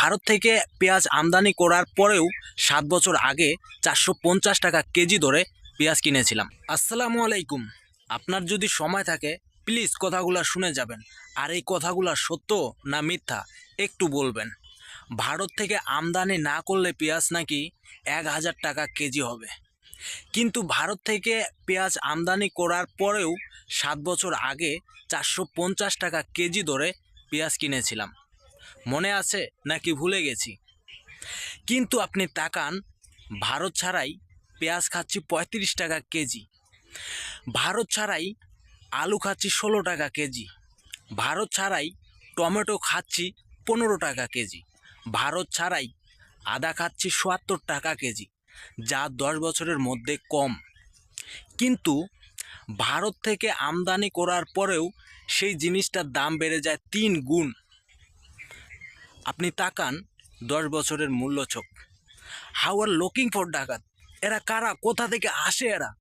ভারত থেকে পেঁয়াজ আমদানি করার পরেও সাত বছর আগে চারশো পঞ্চাশ টাকা কেজি ধরে পেঁয়াজ কিনেছিলাম। আসসালামু আলাইকুম। আপনার যদি সময় থাকে প্লিজ কথাগুলো শুনে যাবেন। আর এই কথাগুলো সত্য না মিথ্যা, একটু বলবেন। ভারত থেকে আমদানি না করলে পেঁয়াজ নাকি এক হাজার টাকা কেজি হবে। কিন্তু ভারত থেকে পেঁয়াজ আমদানি করার পরেও সাত বছর আগে চারশো পঞ্চাশ টাকা কেজি ধরে পেঁয়াজ কিনেছিলাম। মনে আছে নাকি ভুলে গেছি? কিন্তু আপনি তাকান, ভারত ছাড়াই পেঁয়াজ খাচ্ছি পঁয়ত্রিশ টাকা কেজি। ভারত ছাড়াই আলু খাচ্ছি ষোলো টাকা কেজি। ভারত ছাড়াই টমেটো খাচ্ছি পনেরো টাকা কেজি। ভারত ছাড়াই আদা খাচ্ছি সোয়াত্তর টাকা কেজি, যা দশ বছরের মধ্যে কম। কিন্তু ভারত থেকে আমদানি করার পরেও সেই জিনিসটার দাম বেড়ে যায় তিন গুণ। আপনি তাকান, দশ বছরের মূল্য চোখ হাউ আর লুকিং ফর ডাকাত। এরা কারা? কোথা থেকে আসে এরা?